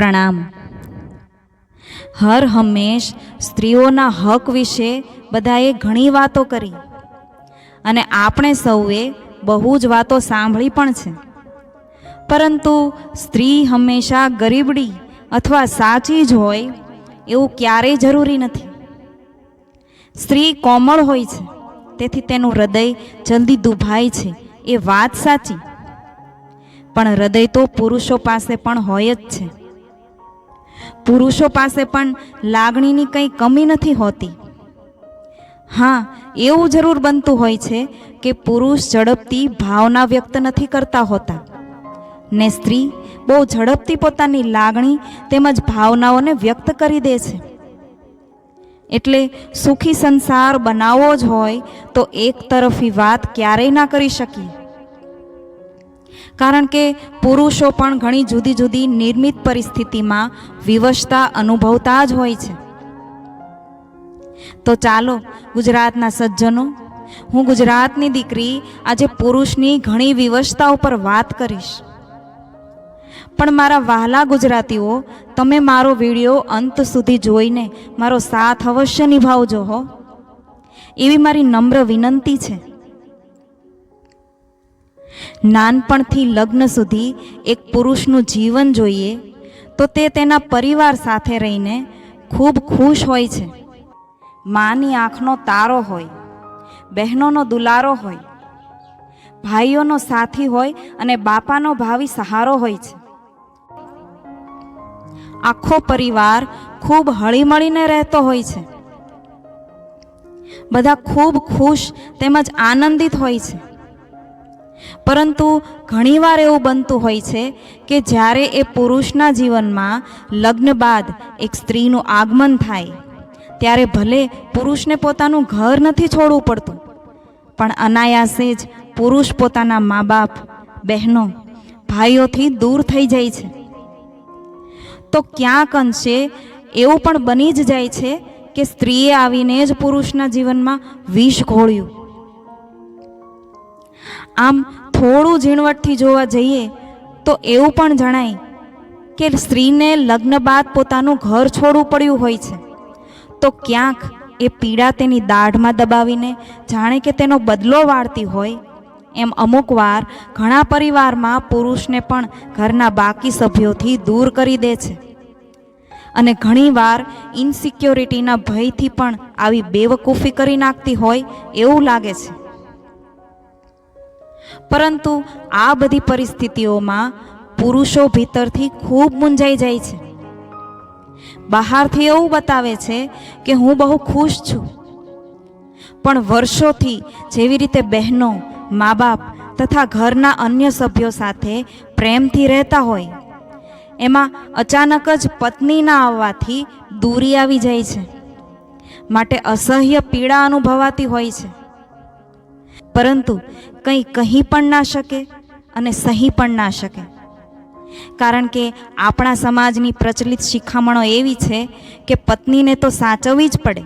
પ્રણામ. હર હંમેશ સ્ત્રીઓના હક વિશે બધાએ ઘણી વાતો કરી. અને આપણે સૌએ બહુ જ વાતો સાંભળી પણ છે. પરંતુ સ્ત્રી હંમેશા ગરીબડી અથવા સાચી જ હોય એવું ક્યારેય જરૂરી નથી. સ્ત્રી કોમળ હોય છે, તેથી તેનું હૃદય જલ્દી દુભાય છે, એ વાત સાચી. પણ હૃદય તો પુરુષો પાસે પણ હોય જ છે. પુરુષો પાસે પણ લાગણીની કંઈ કમી નથી હોતી. હા, એવું જરૂર બનતું હોય છે કે પુરુષ ઝડપથી ભાવના વ્યક્ત નથી કરતા હોતા. ને સ્ત્રી બહુ ઝડપથી પોતાની લાગણી તેમજ ભાવનાઓને વ્યક્ત કરી દે છે. એટલે સુખી સંસાર બનાવવો જ હોય તો એક તરફી વાત ક્યારેય ના કરી શકીએ. કારણ કે પુરુષો પણ ઘણી જુદી જુદી નિર્મિત પરિસ્થિતિમાં વિવશતા અનુભવતા જ હોય છે. તો ચાલો ગુજરાતના સજ્જનો, હું ગુજરાતની દીકરી આજે પુરુષની ઘણી વિવશતા ઉપર વાત કરીશ. પણ મારા વહાલા ગુજરાતીઓ, તમે મારો વીડિયો અંત સુધી જોઈને મારો સાથ અવશ્ય નિભાવજો હો. એવી મારી નમ્ર વિનંતી છે. નાનપણથી લગ્ન સુધી એક પુરુષનું જીવન જોઈએ, તો તે તેના પરિવાર સાથે રહીને ખૂબ ખુશ હોય છે. માની આંખનો તારો હોય, બહેનોનો દુલારો હોય, ભાઈઓનો સાથી હોય અને બાપાનો ભાવિ સહારો હોય છે. આખો પરિવાર ખૂબ હળીમળીને રહેતો હોય છે. બધા ખૂબ ખુશ તેમજ આનંદિત હોય છે. પરંતુ ઘણીવાર એવું બનતું હોય છે કે જ્યારે એ પુરુષના જીવનમાં લગ્ન બાદ એક સ્ત્રીનું આગમન થાય, ત્યારે ભલે પુરુષને પોતાનું ઘર નથી છોડવું પડતું, પણ અનાયાસે જ પુરુષ પોતાના મા બાપ બહેનો, ભાઈઓથી દૂર થઈ જાય છે. તો ક્યાંક અંશે એવું પણ બની જ જાય છે કે સ્ત્રીએ આવીને જ પુરુષના જીવનમાં વિષ ઘોળ્યું. આમ થોડું ઝીણવટથી જોવા જઈએ તો એવું પણ જણાય કે સ્ત્રીને લગ્ન બાદ પોતાનું ઘર છોડવું પડ્યું હોય છે. તો ક્યાંક એ પીડા તેની દાઢમાં દબાવીને જાણે કે તેનો બદલો વાળતી હોય, એમ અમુક વાર ઘણા પરિવારમાં પુરુષને પણ ઘરના બાકી સભ્યોથી દૂર કરી દે છે. અને ઘણીવાર ઇનસિક્યોરિટીના ભયથી પણ આવી બેવકૂફી કરી નાખતી હોય એવું લાગે છે. પરંતુ આ બધી પરિસ્થિતિઓમાં પુરુષો ભીતરથી ખૂબ મૂંઝાઈ જાય છે. બહારથી એવું બતાવે છે કે હું બહુ ખુશ છું. પણ વર્ષોથી જેવી રીતે બહેનો મા બાપ તથા ઘરના અન્ય સભ્યો સાથે પ્રેમથી રહેતા હોય, એમાં અચાનક જ પત્નીના આવવાથી દૂરી આવી જાય છે. માટે અસહ્ય પીડા અનુભવાતી હોય છે. પરંતુ કંઈ કહી પણ ના શકે અને સહી પણ ના શકે. કારણ કે આપણા સમાજની પ્રચલિત શિખામણો એવી છે કે પત્નીને તો સાચવવી જ પડે.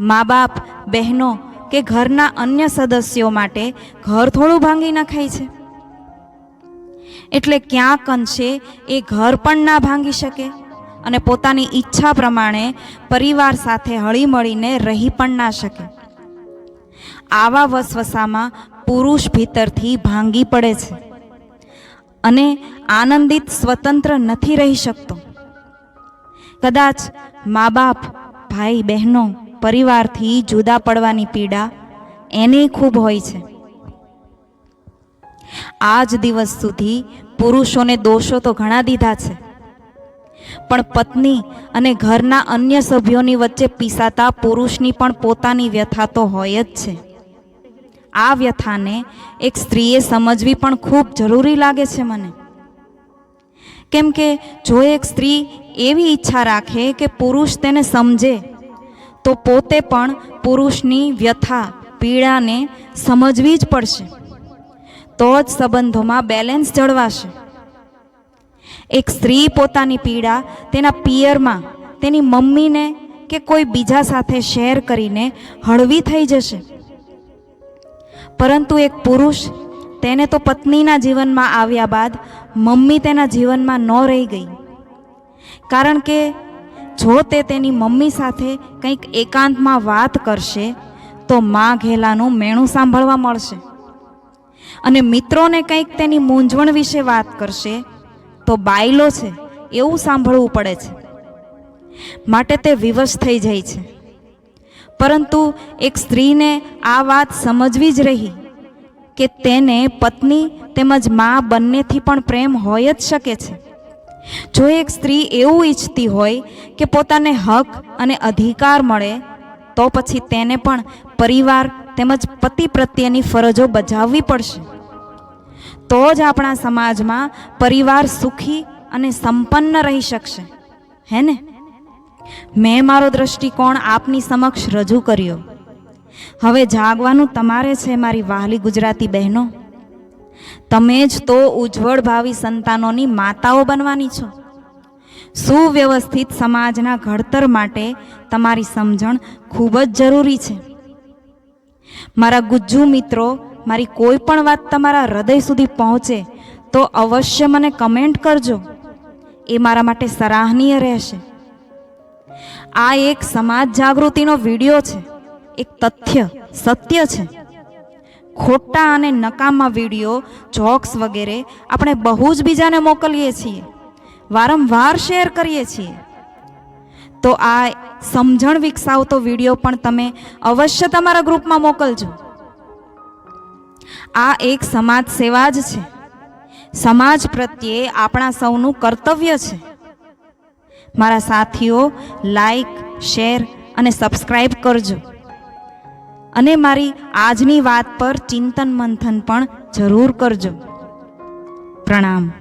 મા બાપ બહેનો કે ઘરના અન્ય સદસ્યો માટે ઘર થોડું ભાંગી નખાય છે. એટલે ક્યાંક અંશે એ ઘર પણ ના ભાંગી શકે અને પોતાની ઈચ્છા પ્રમાણે પરિવાર સાથે હળીમળીને રહી પણ ના શકે. આવા વસવસામાં પુરુષ ભીતરથી ભાંગી પડે છે અને આનંદિત સ્વતંત્ર નથી રહી શકતો. કદાચ મા બાપ ભાઈ, બહેનો પરિવારથી જુદા પડવાની પીડા એને ખૂબ હોય છે. આજ દિવસ સુધી પુરુષોને દોષો તો ઘણા દીધા છે. પણ પત્ની અને ઘરના અન્ય સભ્યોની વચ્ચે પીસાતા પુરુષની પણ પોતાની વ્યથા તો હોય જ છે. આ વ્યથાને એક સ્ત્રીએ સમજવી પણ ખૂબ જરૂરી લાગે છે મને. કેમ કે જો એક સ્ત્રી એવી ઈચ્છા રાખે કે પુરુષ તેને સમજે, તો પોતે પણ પુરુષની વ્યથા, પીડાને સમજવી જ પડશે. તો જ સંબંધોમાં બેલેન્સ જળવાશે. એક સ્ત્રી પોતાની પીડા તેના પિયરમાં, તેની મમ્મીને કે કોઈ બીજા સાથે શેર કરીને હળવી થઈ જશે. પરંતુ એક પુરુષ તેને તો પત્નીના જીવનમાં આવ્યા બાદ મમ્મી તેના જીવનમાં ન રહી ગઈ. કારણ કે જો તે તેની મમ્મી સાથે કંઈક એકાંતમાં વાત કરશે, તો માં ઘેલાનું મેણું સાંભળવા મળશે. અને મિત્રોને કંઈક તેની મૂંઝવણ વિશે વાત કરશે, તો બાયલો છે એવું સાંભળવું પડે છે. માટે તે વિવશ થઈ જાય છે. પરંતુ એક સ્ત્રીને આ વાત સમજવી જ રહી કે તેને પત્ની તેમજ મા બંનેથી પણ પ્રેમ હોય જ શકે છે. જો એક સ્ત્રી એવું ઈચ્છતી હોય કે પોતાને હક અને અધિકાર મળે, તો પછી તેને પણ પરિવાર તેમજ પતિ પ્રત્યેની ફરજો બજાવવી પડશે. તો જ આપણા સમાજમાં પરિવાર સુખી અને સંપન્ન રહી શકશે. હે ને? મેં મારો દ્રષ્ટિકોણ આપની સમક્ષ રજૂ કર્યો. હવે જાગવાનું તમારે છે, મારી વહાલી ગુજરાતી બહેનો. તમે જ તો ઉજ્જવળ ભાવિ સંતાનોની માતાઓ બનવાની છો. સુવ્યવસ્થિત સમાજના ઘડતર માટે તમારી સમજણ ખૂબ જ જરૂરી છે. મારા ગુજ્જુ મિત્રો, મારી કોઈ પણ વાત તમારા હૃદય સુધી પહોંચે, તો અવશ્ય મને કમેન્ટ કરજો. એ મારા માટે સરાહનીય રહેશે. આ એક સમાજ જાગૃતિનો વીડિયો છે. એક તથ્ય, સત્ય છે. ખોટા અને નકામા વીડિયો, જોક્સ વગેરે આપણે બહુ જ બીજાને મોકલીએ છીએ. વારંવાર શેર કરીએ છીએ. તો આ સમજણ વિકસાવતો વીડિયો પણ તમે અવશ્ય તમારા ગ્રુપમાં મોકલજો. આ એક સમાજ સેવા જ છે. સમાજ પ્રત્યે આપણા સૌનું કર્તવ્ય છે. મારા સાથીઓ લાઈક શેર અને સબસ્ક્રાઈબ કરજો. અને મારી આજની વાત પર ચિંતન મંથન પણ જરૂર કરજો. પ્રણામ.